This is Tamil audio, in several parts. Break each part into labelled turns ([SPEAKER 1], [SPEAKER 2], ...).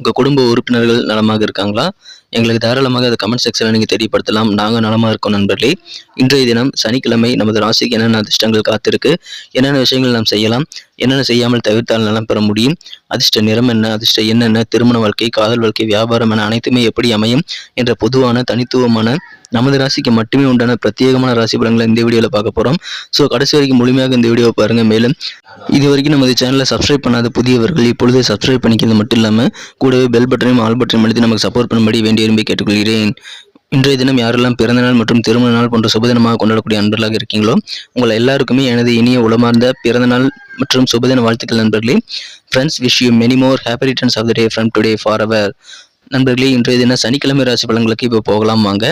[SPEAKER 1] உங்கள் குடும்ப உறுப்பினர்கள் நலமாக இருக்காங்களா? எங்களுக்கு தாராளமாக அதை கமெண்ட் செக்ஷனில் நீங்கள் தெரியப்படுத்தலாம். நாங்கள் நலமாக இருக்கோம் நண்பர்களே. இன்றைய தினம் சனிக்கிழமை நமது ராசிக்கு என்னென்ன அதிர்ஷ்டங்கள் காத்திருக்கு? என்னென்ன விஷயங்கள் நாம் செய்யலாம்? என்னென்ன செய்யாமல் தவிர்த்தால் நலம் பெற முடியும்? அதிர்ஷ்ட நிறம் என்ன? அதிர்ஷ்ட என்னென்ன திருமண வாழ்க்கை காதல் வாழ்க்கை வியாபாரம் என அனைத்துமே எப்படி அமையும்? என்ற பொதுவான தனித்துவமான நமது ராசிக்கு மட்டுமே உண்டான பிரத்யேகமான ராசி பலன்களை இந்த வீடியோவில் பார்க்க போகிறோம் ஸோ கடைசி வரைக்கும் முழுமையாக இந்த வீடியோவை பாருங்கள் மேலும் இது வரைக்கும் நமது சேனலை சப்ஸ்கிரைப் பண்ணாத புதியவர்கள் இப்பொழுதே சப்ஸ்கிரைப் பண்ணிக்கிறது மட்டும் இல்லாமல் கூடவே பெல் பட்டனையும் ஆல் பட்டனையும் அழுத்தி நமக்கு சப்போர்ட் பண்ணும்படி வேண்டிய விரும்பி கேட்டுக்கொள்கிறேன். இன்றைய தினம் யாரெல்லாம் பிறந்த நாள் மற்றும் திருமண நாள் போன்ற சுபதினமாக கொண்டாடக்கூடிய அன்பர்களாக இருக்கீங்களோ உங்கள் எல்லாருக்குமே எனது இனிய உளமார்ந்த பிறந்த நாள் மற்றும் சுபதின வாழ்த்துக்கள் நண்பர்களே. Friends wish you many more happy returns of the day from today for our நண்பர்களே இன்றைய தினம் சனிக்கிழமை ராசி பலன்களுக்கு இப்போ போகலாம் வாங்க.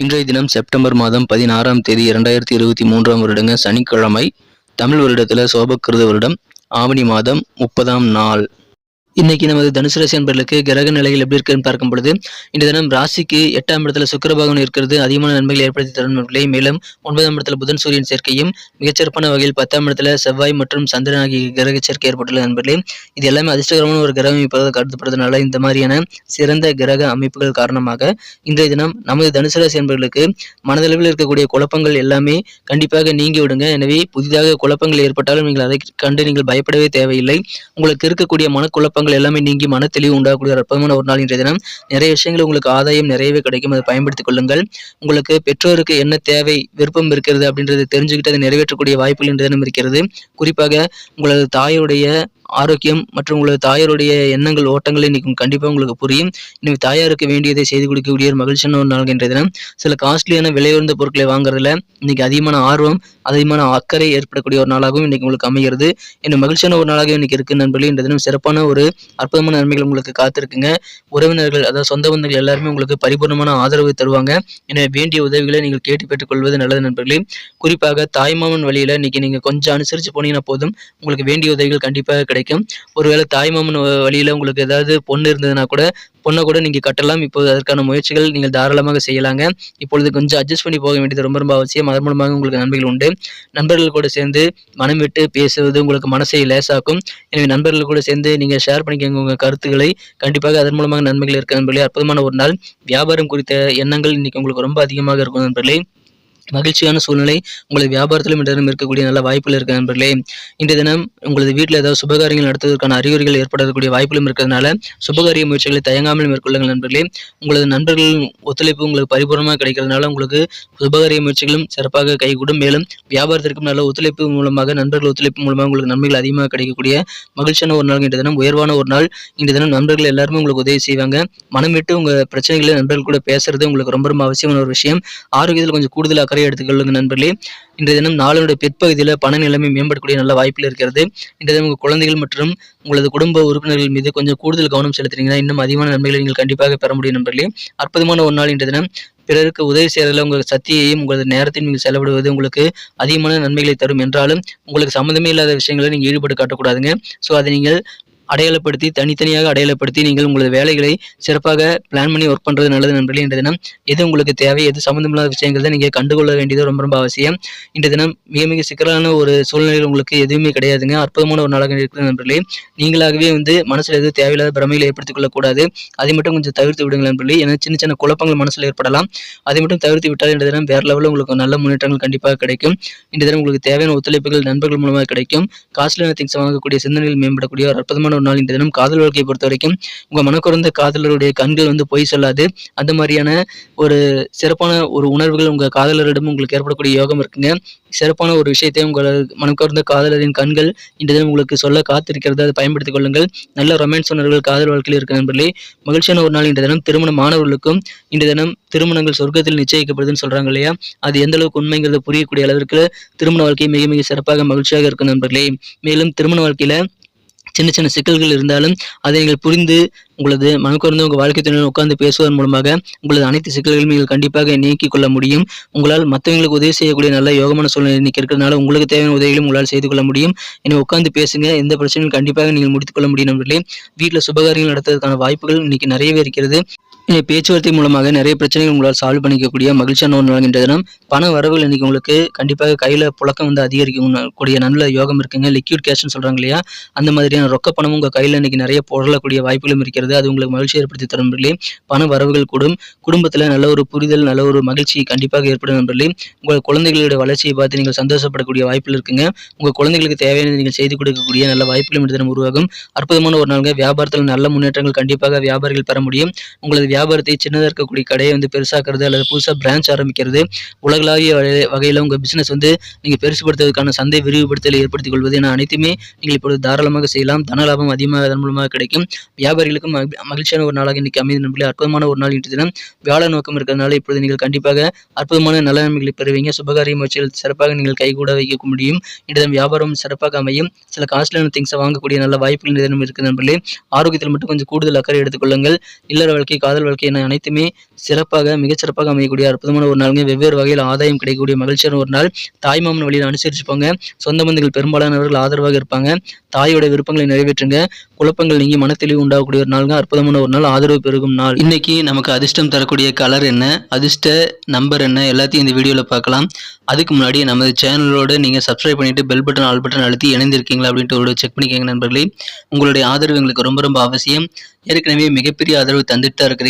[SPEAKER 1] இன்றைய தினம் செப்டம்பர் மாதம் பதினாறாம் தேதி இரண்டாயிரத்தி இருபத்தி மூன்றாம் வருடங்க சனிக்கிழமை தமிழ் வருடத்தில் சோபக்கிருத வருடம் ஆவணி மாதம் முப்பதாம் நாள். இன்னைக்கு நமது தனுசு ராசி அன்பர்களுக்கு கிரக நிலைகள் எப்படி இருக்குன்னு பார்க்கும் பொழுது இந்த தினம் ராசிக்கு எட்டாம் இடத்துல சுக்கிர இருக்கிறது அதிகமான நன்மைகளை ஏற்படுத்தி தரும் நண்பர்களே. மேலும் ஒன்பதாம் இடத்துல புதன் சூரியன் சேர்க்கையும் மிகச்சிறப்பான வகையில் பத்தாம் இடத்துல செவ்வாய் மற்றும் சந்திரன் ஆகிய கிரக சேர்க்கை ஏற்பட்டுள்ள நண்பர்களே. இது எல்லாமே அதிர்ஷ்டகரமான ஒரு கிரக அமைப்பாக கருதப்படுறதுனால இந்த மாதிரியான சிறந்த கிரக அமைப்புகள் காரணமாக இன்றைய தினம் நமது தனுசு ராசி அன்பர்களுக்கு மனதளவில் இருக்கக்கூடிய குழப்பங்கள் எல்லாமே கண்டிப்பாக நீங்கி விடுங்க. எனவே புதிதாக குழப்பங்கள் ஏற்பட்டாலும் நீங்கள் அதை கண்டு நீங்கள் பயப்படவே தேவையில்லை. உங்களுக்கு இருக்கக்கூடிய மனக்குழப்பங்கள் எல்லாமே நீங்கி மன தெளிவு உண்டாகக்கூடிய ஒரு அற்புதமான ஒரு நாள் இன்றைய தினம். நிறைய விஷயங்கள் உங்களுக்கு ஆதாயம் நிறையவே கிடைக்கும். அதை பயன்படுத்திக் கொள்ளுங்கள். உங்களுக்கு பெற்றோருக்கு என்ன தேவை விருப்பம் இருக்கிறது அப்படின்றத தெரிஞ்சுக்கிட்டு அதை நிறைவேற்றக்கூடிய வாய்ப்புகள் இன்றைய தினம் இருக்கிறது. குறிப்பாக உங்களது தாயுடைய ஆரோக்கியம் மற்றும் உங்களது தாயாருடைய எண்ணங்கள் ஓட்டங்கள் இன்னைக்கு கண்டிப்பாக உங்களுக்கு புரியும். எனவே தாயாருக்கு வேண்டியதை செய்து கொடுக்கக்கூடிய ஒரு மகிழ்ச்சியான ஒரு நாள் என்ற தினம். சில காஸ்ட்லியான விலை உயர்ந்த பொருட்களை வாங்குறதுல இன்னைக்கு அதிகமான ஆர்வம் அதிகமான அக்கறை ஏற்படக்கூடிய ஒரு நாளாகவும் இன்னைக்கு உங்களுக்கு அமைகிறது. என்ன மகிழ்ச்சியான ஒரு நாளாக இன்னைக்கு இருக்கு நண்பர்களே. இந்த தினம் சிறப்பான ஒரு அற்புதமான நன்மைகள் உங்களுக்கு காத்திருக்குங்க. உறவினர்கள் அதாவது சொந்த பந்தங்கள் எல்லாருமே உங்களுக்கு பரிபூர்ணமான ஆதரவு தருவாங்க. எனவே வேண்டிய உதவிகளை நீங்கள் கேட்டு பெற்றுக்கொள்வது நல்லது நண்பர்களே. குறிப்பாக தாய்மாமன் வழியில இன்னைக்கு நீங்க கொஞ்சம் அனுசரிச்சு போனீங்கன்னா போதும். உங்களுக்கு வேண்டிய உதவிகள் கண்டிப்பாக கிடைக்கும். ஒருவேளை தாய்மாமன் வழியில் உங்களுக்கு ஏதாவது பொண்ணு இருந்ததுன்னா கூட பொண்ணை கூட நீங்கள் கட்டலாம். இப்போது அதற்கான முயற்சிகள் நீங்கள் தாராளமாக செய்யலாங்க. இப்பொழுது கொஞ்சம் அட்ஜஸ்ட் பண்ணி போக வேண்டியது ரொம்ப ரொம்ப அவசியம். அதன் மூலமாக உங்களுக்கு நன்மைகள் உண்டு. நண்பர்கள் கூட சேர்ந்து மனம் விட்டு பேசுவது உங்களுக்கு மனசை லேசாக்கும். எனவே நண்பர்கள் கூட சேர்ந்து நீங்கள் ஷேர் பண்ணிக்கோங்க உங்கள் கருத்துக்களை. கண்டிப்பாக அதன் மூலமாக நன்மைகள் இருக்க நண்பர்களே. அற்புதமான ஒரு நாள். வியாபாரம் குறித்த எண்ணங்கள் இன்னைக்கு உங்களுக்கு ரொம்ப அதிகமாக இருக்கும் நண்பர்களே. மகிழ்ச்சியான சூழ்நிலை உங்களது வியாபாரத்திலும் இன்றைய இருக்கக்கூடிய நல்ல வாய்ப்புகள் இருக்க நண்பர்களே. இன்றைய தினம் உங்களது வீட்டில் ஏதாவது சுபகாரியங்கள் நடத்துவதற்கான அறிகுறிகள் ஏற்படக்கூடிய வாய்ப்புகளும் இருக்கிறதுனால சுபகாரிய முயற்சிகளை தயங்காமல் மேற்கொள்ளுங்கள் நண்பர்களே. உங்களது நண்பர்களின் ஒத்துழைப்பு உங்களுக்கு பரிபூர்ணமாக கிடைக்கிறதுனால உங்களுக்கு சுபகாரிய முயற்சிகளும் சிறப்பாக கைகூடும். மேலும் வியாபாரத்திற்கும் நல்ல ஒத்துழைப்பு மூலமாக நண்பர்கள் ஒத்துழைப்பு மூலமாக உங்களுக்கு நன்மைகள் அதிகமாக கிடைக்கக்கூடிய மகிழ்ச்சியான ஒரு நாள் இன்றைய தினம் உயர்வான ஒரு நாள். இன்றைய தினம் நண்பர்கள் எல்லாருமே உங்களுக்கு உதவி செய்வாங்க. மனம் விட்டு உங்கள் பிரச்சனைகளை நண்பர்கள் கூட பேசுறது உங்களுக்கு ரொம்ப ரொம்ப அவசியமான ஒரு விஷயம். ஆரோக்கியத்தில் கொஞ்சம் கூடுதல் அக்கறை எடுத்துக்கொள்ளுங்க நண்பர்களே. இன்றைய தினம் நாளுடைய பிற்பகுதியில் பண நிலைமை மேம்படக்கூடிய நல்ல வாய்ப்பில் இருக்கிறது. இன்றைய தினம் உங்கள் குழந்தைகள் மற்றும் உங்களது குடும்ப உறுப்பினர்கள் மீது கொஞ்சம் கூடுதல் கவனம் செலுத்துறீங்கன்னா இன்னும் அதிகமான நன்மைகளை நீங்கள் கண்டிப்பாக பெற முடியும் நண்பர்களே. அற்புதமான ஒரு நாள் இன்றைய தினம். பிறருக்கு உதவி செய்யறதுல உங்கள் சக்தியையும் உங்களது நேரத்தையும் நீங்கள் செலவிடுவது உங்களுக்கு அதிகமான நன்மைகளை தரும். என்றாலும் உங்களுக்கு சம்மந்தமே இல்லாத விஷயங்களை நீங்கள் ஈடுபட்டு காட்டக்கூடாதுங்க. ஸோ அதை நீங்கள் அடையாளப்படுத்தி தனித்தனியாக அடையாளப்படுத்தி நீங்கள் உங்களது வேலைகளை சிறப்பாக பிளான் பண்ணி ஒர்க் பண்ணுறது நல்லது நண்பர்களே. இன்றைய தினம் எது உங்களுக்கு தேவை எது சம்மந்தமில்லாத விஷயங்கள் தான் நீங்கள் கண்டுகொள்ள வேண்டியது ரொம்ப ரொம்ப அவசியம். இன்றைய தினம் மிக மிக சிக்கலான ஒரு சூழ்நிலையில் உங்களுக்கு எதுவுமே கிடையாதுங்க. அற்புதமான ஒரு நாளாக இருக்கிற நண்பர்களே. நீங்களாகவே வந்து மனசில் எதுவும் தேவையில்லாத பிரமைகளை ஏற்படுத்திக் கொள்ளக்கூடாது. அதை மட்டும் கொஞ்சம் தவிர்த்து விடுங்கள் நண்பர்களே. ஏன்னா சின்ன சின்ன குழப்பங்கள் மனசில் ஏற்படலாம். அதை மட்டும் தவிர்த்து விட்டால் இன்றைய தினம் வேறு லெவலில் உங்களுக்கு நல்ல முன்னேற்றங்கள் கண்டிப்பாக கிடைக்கும். இன்றைய தினம் உங்களுக்கு தேவையான ஒத்துழைப்புகள் நண்பர்கள் மூலமாக கிடைக்கும். காஸ்ட்லி திங்ஸ் வாங்கக்கூடிய சிந்தனைகள் மேம்படக்கூடிய ஒரு அற்புதமான ஒரு நாள் இந்த தினம் காதல் வாழ்க்கையை பொறுத்த வரைக்கும் உங்கள் மனக்குறந்த காதலருடைய கண்கள் வந்து பொய் சொல்லாது. அந்த மாதிரியான ஒரு சிறப்பான ஒரு உணர்வுகள் உங்கள் காதலரிடம் உங்களுக்கு ஏற்படக்கூடிய யோகம் இருக்குங்க. சிறப்பான ஒரு விஷயத்தை உங்கள் மனக்குறந்த காதலரின் கண்கள் இந்த தினம் உங்களுக்கு சொல்ல காத்திருக்கிறது அதை பயன்படுத்திக் கொள்ளுங்கள். நல்ல ரொமான்ஸ் உணர்வுகள் காதல் வாழ்க்கையில் இருக்க நண்பர்களே. மகிழ்ச்சியான ஒரு நாள் இந்த தினம் திருமண மாணவர்களுக்கும் இந்த தினம் திருமணங்கள் சொர்க்கத்தில் நிச்சயிக்கப்படுதுன்னு சொல்கிறாங்க இல்லையா? அது எந்த அளவுக்கு உண்மைங்கிறத புரியக்கூடிய அளவிற்கு திருமண வாழ்க்கை மிக மிக சிறப்பாக மகிழ்ச்சியாக இருக்கும் நண்பர்களே. மேலும் திருமண வாழ்க்கையில் சின்ன சின்ன சிக்கல்கள் இருந்தாலும் அதை நீங்கள் புரிந்து உங்களது மனக்குறந்து உங்கள் வாழ்க்கை துணையுடன் உட்கார்ந்து பேசுவதன் மூலமாக உங்களது அனைத்து சிக்கல்களையும் நீங்கள் கண்டிப்பாக நீக்கிக் கொள்ள முடியும். உங்களால் மற்றவங்களுக்கு உதவி செய்யக்கூடிய நல்ல யோகமான சூழ்நிலை இன்னைக்கு இருக்கிறதுனால உங்களுக்கு தேவையான உதவிகளும் உங்களால் செய்து கொள்ள முடியும். எனவே உட்கார்ந்து பேசுங்க. எந்த பிரச்சனையும் கண்டிப்பாக நீங்கள் முடித்துக் கொள்ள முடியும் நண்பர்களே. வீட்டில் சுபகாரியங்கள் நடத்துவதற்கான வாய்ப்புகள் இன்னைக்கு நிறையவே இருக்கிறது. இனி பேச்சுவார்த்தை மூலமாக நிறைய பிரச்சனைகள் உங்களால் சால்வ் பண்ணிக்கக்கூடிய மகிழ்ச்சியான ஒரு நாள் தினம் பண வரவுகள் இன்னைக்கு உங்களுக்கு கண்டிப்பாக கையில் புழக்கம் வந்து அதிகரிக்கும். கூடிய நல்ல யோகம் இருக்குங்க. லிக்விட் கேஷ்னு சொல்கிறாங்க இல்லையா? அந்த மாதிரியான ரொக்க பணமும் உங்கள் கையில் இன்னைக்கு நிறைய புரளக்கூடிய வாய்ப்புகளும் இருக்கிறது. அது உங்களுக்கு மகிழ்ச்சி ஏற்படுத்தி தரும் நண்பர்களே. பண வரவுகள் கூடும். குடும்பத்தில் நல்ல ஒரு புரிதல் நல்ல ஒரு மகிழ்ச்சி கண்டிப்பாக ஏற்படும் நண்பர்களே. உங்கள் குழந்தைகளுடைய வளர்ச்சியை பார்த்து நீங்கள் சந்தோஷப்படக்கூடிய வாய்ப்புகள் இருக்குங்க. உங்கள் குழந்தைகளுக்கு தேவையான நீங்கள் செய்து கொடுக்கக்கூடிய நல்ல வாய்ப்புகளும் இந்த தினம் உருவாகும். அற்புதமான ஒரு நாளுங்க. வியாபாரத்தில் நல்ல முன்னேற்றங்கள் கண்டிப்பாக வியாபாரிகள் பெற முடியும். உங்களது வியாபாரத்தை சின்னதாக இருக்கக்கூடிய கடையை வந்து பெருசாக்குறது அல்லது புதுசாக பிரான்ச் ஆரம்பிக்கிறது. உலகளாவிய வகையில் உங்கள் பிஸ்னஸ் வந்து நீங்கள் பெருசுபடுத்துவதற்கான சந்தை விரிவுபடுத்தலை ஏற்படுத்திக் கொள்வது என அனைத்துமே நீங்கள் இப்பொழுது தாராளமாக செய்யலாம். தன லாபம் அதிகமாக அதன் மூலமாக கிடைக்கும். வியாபாரிகளுக்கும் மகிழ்ச்சியான ஒரு நாளாக இன்னைக்கு அமைதி நம்பளே அற்புதமான ஒரு நாள் இன்று தினம். வியாழ நோக்கம் இருக்கிறதுனால இப்பொழுது நீங்கள் கண்டிப்பாக அற்புதமான நல்ல நன்மைகளை பெறுவீங்க. சுபகாரிய முயற்சிகள் சிறப்பாக நீங்கள் கைகூட வைக்க முடியும். இன்று வியாபாரம் சிறப்பாக அமையும். சில காஸ்ட்லியான திங்ஸை வாங்கக்கூடிய நல்ல வாய்ப்புகள் இந்த இருக்குது நண்பர்களே. ஆரோக்கியத்தில் மட்டும் கொஞ்சம் கூடுதல் அக்கறை எடுத்துக்கொள்ளுங்கள் இல்லற வாழ்க்கை காதல் வாழ்க்கை என அனைத்துமே சிறப்பாக மிகச்சிறப்பாக அமையக்கூடிய அற்புதமான ஒரு நாளுங்க. வெவ்வேறு வகையில் ஆதாயம் கிடைக்கக்கூடிய மகிழ்ச்சியான ஒரு நாள். தாய்மாமன் வழியில் அனுசரிச்சுப்பாங்க. சொந்த பந்துகள் பெரும்பாலானவர்கள் ஆதரவாக இருப்பாங்க. தாயோட விருப்பங்களை நிறைவேற்றுங்க. குழப்பங்கள் நீங்கி மனத்தெளிவு உண்டாகக்கூடிய ஒரு நாளுங்க. அற்புதமான ஒரு நாள். ஆதரவு பெருகும் நாள். இன்னைக்கு நமக்கு அதிர்ஷ்டம் தரக்கூடிய கலர் என்ன? அதிர்ஷ்ட நம்பர் என்ன? எல்லாத்தையும் இந்த வீடியோவில் பார்க்கலாம். அதுக்கு முன்னாடி நமது சேனலோடு நீங்கள் சப்ஸ்கிரைப் பண்ணிட்டு பெல் பட்டன் ஆல் பட்டன் அழுத்தி இணைந்திருக்கீங்களா அப்படின்ட்டு ஒரு செக் பண்ணிக்கோங்க நண்பர்களே. உங்களுடைய ஆதரவு எங்களுக்கு ரொம்ப ரொம்ப அவசியம். ஏற்கனவே மிகப்பெரிய ஆதரவு தந்துட்டு தான் இருக்கிறீங்க.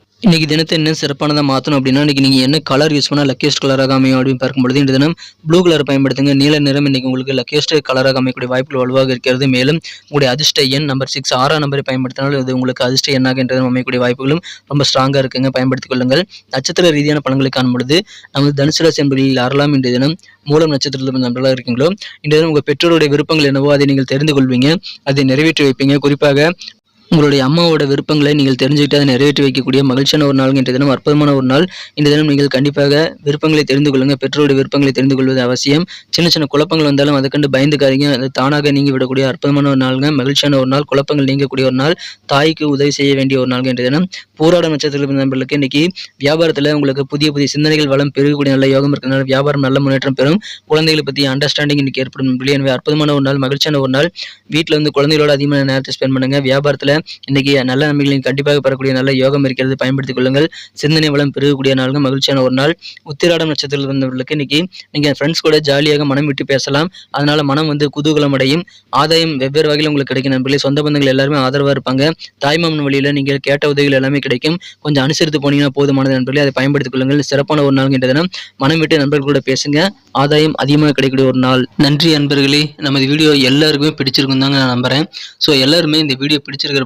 [SPEAKER 1] இன்றைக்கி தினத்தை என்ன சிறப்பானதாக மாற்றணும் அப்படின்னா இன்றைக்கி நீங்கள் என்ன கலர் யூஸ் பண்ணால் லக்கியஸ்ட் கலராக அமையும் அப்படின்னு பார்க்கும்பொழுது இந்த தினம் ப்ளூ கலர் பயன்படுத்துங்க. நீல நிறம் இன்றைக்கி உங்களுக்கு லக்கியஸ்ட் கலராக அமையக்கூடிய வாய்ப்புகள் வலுவாக இருக்கிறது. மேலும் உங்களுடைய அதிர்ஷ்ட எண் நம்பர் சிக்ஸ் ஆறாம் நம்பரை பயன்படுத்தினால் இது உங்களுக்கு அதிர்ஷ்ட எண்ணாக என்ற அமையக்கூடிய வாய்ப்புகளும் ரொம்ப ஸ்ட்ராங்காக இருக்குங்க. பயன்படுத்திக் கொள்ளுங்கள். நட்சத்திர ரீதியான பழங்களை காணும் பொழுது நமது தனுசு ராசி என்பதில் யாரெல்லாம் இன்றைய தினம் மூலம் நட்சத்திரத்தில் நன்றாக நண்பர்களாக இருக்கீங்களோ இன்றைய தினம் உங்கள் பெற்றோருடைய விருப்பங்கள் என்னவோ அதை நீங்கள் தெரிந்து கொள்வீங்க. அதை நிறைவேற்றி வைப்பீங்க. குறிப்பாக உங்களுடைய அம்மாவோட விருப்பங்களை நீங்கள் தெரிஞ்சுக்கிட்டு அதை நிறைவேற்றி வைக்கக்கூடிய மகிழ்ச்சியான ஒரு நாள் இன்றைய தினம் அற்புதமான ஒரு நாள். இந்த தினம் நீங்கள் கண்டிப்பாக விருப்பங்களை தெரிந்து கொள்ளுங்கள் பெற்றோருடைய விருப்பங்களை தெரிந்து கொள்வது அவசியம். சின்ன சின்ன குழப்பங்கள் வந்தாலும் அதை கண்டு பயந்துக்காதீங்க. அது தானாக நீங்கி விடக்கூடிய அற்புதமான ஒரு நாளுங்க. மகிழ்ச்சியான ஒரு நாள். குழப்பங்கள் நீங்கக்கூடிய ஒரு நாள். தாய்க்கு உதவி செய்ய வேண்டிய ஒரு நாள் இன்றைய தினம். போராட நட்சத்திரத்தில் நண்பர்களுக்கு இன்னைக்கு வியாபாரத்தில் உங்களுக்கு புதிய புதிய சிந்தனைகள் வளம் பெருகக்கூடிய நல்ல யோகம் இருக்கிறதுனால வியாபாரம் நல்ல முன்னேற்றம் பெறும். குழந்தைகளை பற்றி அண்டர்ஸ்டாண்டிங் இன்னைக்கு ஏற்படும். எனவே அற்புதமான ஒரு நாள் மகிழ்ச்சியான ஒரு நாள். வீட்டில் வந்து குழந்தைகளோட அதிகமான நேரத்தை ஸ்பெண்ட் பண்ணுங்க. வியாபாரத்தில் இன்னைக்கு நல்ல நன்மைகளை கண்டிப்பாக பெறக்கூடிய நல்ல யோகம் இருக்கிறது. பயன்படுத்திக் கொள்ளுங்கள். சிந்தனை வளம் பெருகக்கூடிய நாளுங்க மகிழ்ச்சியான ஒரு நாள். உத்திராடம் நட்சத்திரத்தில் இருந்தவர்களுக்கு இன்னைக்கு நீங்க ஃப்ரெண்ட்ஸ் கூட ஜாலியாக மனம் விட்டு பேசலாம். அதனால மனம் வந்து குதூகலம் அடையும். ஆதாயம் வெவ்வேறு வகையில் உங்களுக்கு கிடைக்கும் நண்பர்களே. சொந்த பந்தங்கள் எல்லாருமே ஆதரவாக இருப்பாங்க. தாய்மாமன் வழியில் நீங்கள் கேட்ட உதவிகள் எல்லாமே கிடைக்கும். கொஞ்சம் அனுசரித்து போனீங்கன்னா போதுமானது நண்பர்களே. அதை பயன்படுத்திக் கொள்ளுங்கள். சிறப்பான ஒரு நாள் என்ற தினம் மனம் விட்டு நண்பர்களோட பேசுங்க. ஆதாயம் அதிகமாக கிடைக்கக்கூடிய ஒரு நாள். நன்றி நண்பர்களே. நமது வீடியோ எல்லாருக்குமே பிடிச்சிருக்கும் தாங்க நான் நம்புறேன். ஸோ எல்லாருமே இந்த வீடியோ பிடிச்சிருக்கிற